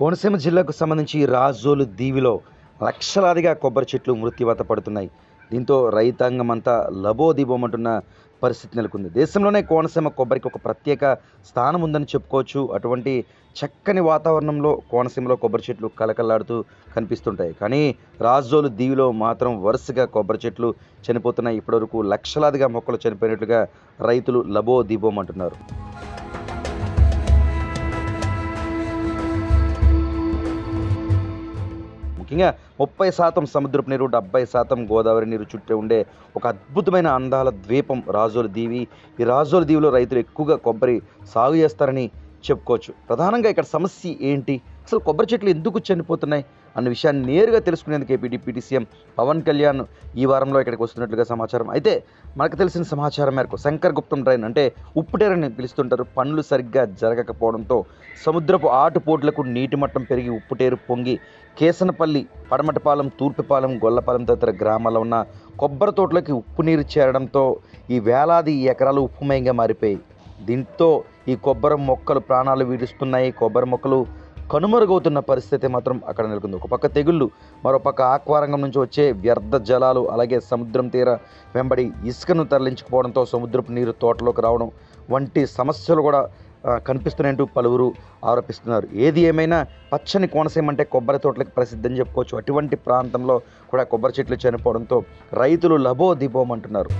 కోనసీమ జిల్లాకు సంబంధించి రాజోలు దీవిలో లక్షలాదిగా కొబ్బరి చెట్లు మృత్యువాత పడుతున్నాయి. దీంతో రైతాంగం అంతా లబోదిబోమంటున్న పరిస్థితి నెలకొంది. దేశంలోనే కోనసీమ కొబ్బరికి ఒక ప్రత్యేక స్థానం ఉందని చెప్పుకోవచ్చు. అటువంటి చక్కని వాతావరణంలో కోనసీమలో కొబ్బరి చెట్లు కలకల్లాడుతూ కనిపిస్తుంటాయి. కానీ రాజోలు దీవిలో మాత్రం వరుసగా కొబ్బరి చెట్లు చనిపోతున్నాయి. ఇప్పటివరకు లక్షలాదిగా మొక్కలు చనిపోయినట్లుగా రైతులు లబో దీబోమంటున్నారు ముఖ్యంగా ముప్పై శాతం సముద్రపు నీరు డెబ్బై శాతం గోదావరి నీరు చుట్టే ఉండే ఒక అద్భుతమైన అందాల ద్వీపం రాజోల దీవి. ఈ రాజోల దీవిలో రైతులు ఎక్కువగా కొబ్బరి సాగు చేస్తారని చెప్పుకోవచ్చు. ప్రధానంగా ఇక్కడ సమస్య ఏంటి? అసలు కొబ్బరి చెట్లు ఎందుకు చనిపోతున్నాయి? అన్న విషయాన్ని నేరుగా తెలుసుకునేందుకు ఏపీడీపీటీ సీఎం పవన్ కళ్యాణ్ ఈ వారంలో ఇక్కడికి వస్తున్నట్లుగా సమాచారం. అయితే మనకు తెలిసిన సమాచారం మేరకు శంకర్ గుప్తం డ్రైన్ అంటే ఉప్పుటేరని పిలుస్తుంటారు. పనులు సరిగ్గా జరగకపోవడంతో సముద్రపు ఆటుపోట్లకు నీటి మట్టం పెరిగి ఉప్పుటేరు పొంగి కేసనపల్లి పడమటపాలెం తూర్పుపాలెం గొల్లపాలెం తదితర గ్రామాల్లో ఉన్న కొబ్బరి తోటలకి ఉప్పు నీరు చేరడంతో ఈ వేలాది ఎకరాలు ఉప్పుమయంగా మారిపోయాయి. దీంతో ఈ కొబ్బరి మొక్కలు ప్రాణాలు వీడిస్తున్నాయి. కొబ్బరి మొక్కలు కనుమరుగవుతున్న పరిస్థితి మాత్రం అక్కడ నెలకొంది. ఒక పక్క తెగుళ్ళు మరోపక్క ఆక్వారంగం నుంచి వచ్చే వ్యర్థ జలాలు అలాగే సముద్రం తీర వెంబడి ఇసుకను తరలించుకుపోవడంతో సముద్రపు నీరు తోటలోకి రావడం వంటి సమస్యలు కూడా కనిపిస్తున్నాయంటూ పలువురు ఆరోపిస్తున్నారు. ఏది ఏమైనా పచ్చని కోనసీమ అంటే కొబ్బరి తోటలకు ప్రసిద్ధి అని చెప్పుకోవచ్చు. అటువంటి ప్రాంతంలో కూడా కొబ్బరి చెట్లు చనిపోవడంతో రైతులు లభో దిబోమంటున్నారు